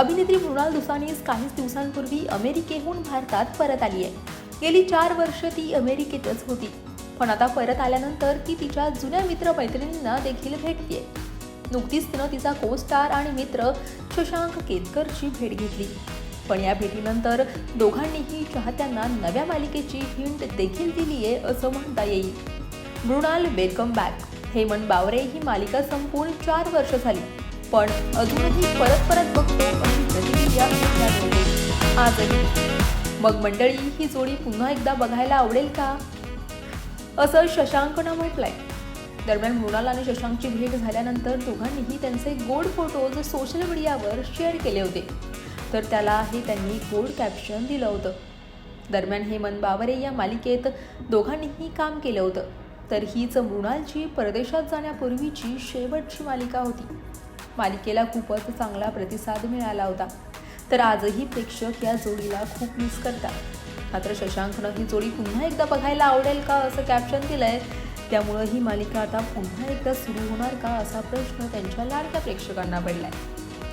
अभिनेत्री मृणाल दुसानीस काहीच दिवसांपूर्वी अमेरिकेहून भारतात परत आली आहे. गेली चार वर्ष ती अमेरिकेतच होती. पण आता परत आल्यानंतर ती तिच्या जुन्या मित्रमैत्रिणींना देखील भेटते नुकतीच तिनं तिचा को स्टार आणि मित्र शशांक केतकरची भेट घेतली. पण या भेटीनंतर दोघांनीही चाहत्यांना नव्या मालिकेची हिंट देखील दिली आहे असं म्हणता येईल. Mrunal welcome back. हेमंत बावरे ही मालिका संपूर्ण चार वर्ष झाली. पण अजूनही परत परत बघतो अशी प्रतिक्रिया आजही. मग मंडळी ही जोडी पुन्हा एकदा बघायला आवडेल का? असं शशांकनं म्हटलंय. दरम्यान मृणाल आणि शशांकची भेट झाल्यानंतर दोघांनीही त्यांचे गोड फोटोज सोशल मीडियावर शेअर केले होते. तर त्याला हे त्यांनी गोड कॅप्शन दिलं होतं. दरम्यान हेमंत बावरे या मालिकेत दोघांनीही काम केलं होतं. तर हीच मृणालची परदेशात जाण्यापूर्वीची शेवटची मालिका होती. मालिकेला खूपच चांगला प्रतिसाद मिळाला होता. तर आजही प्रेक्षक या जोडीला खूप मिस करतात. मात्र शशांकनं ही जोडी पुन्हा एकदा बघायला आवडेल का असं कॅप्शन दिलंय? त्यामुळं ही मालिका आता पुन्हा एकदा सुरू होणार का असा प्रश्न त्यांच्या लाडक्या प्रेक्षकांना पडलाय.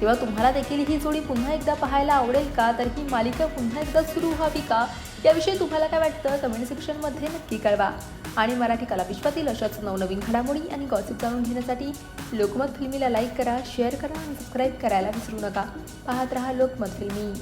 तेव्हा तुम्हाला देखील ही जोडी पुन्हा एकदा पाहायला आवडेल का? तर ही मालिका पुन्हा एकदा सुरू व्हावी का? याविषयी तुम्हाला काय वाटतं? कमेंट सेक्शनमध्ये नक्की कळवा. आणि मराठी कला विश्वातील अशाच नवनवीन घडामोडी आणि गॉसिप जाणून घेण्यासाठी लोकमत फिल्मीला लाईक करा शेअर करा आणि सबस्क्राईब करायला विसरू नका. पाहत रहा लोकमत फिल्मी.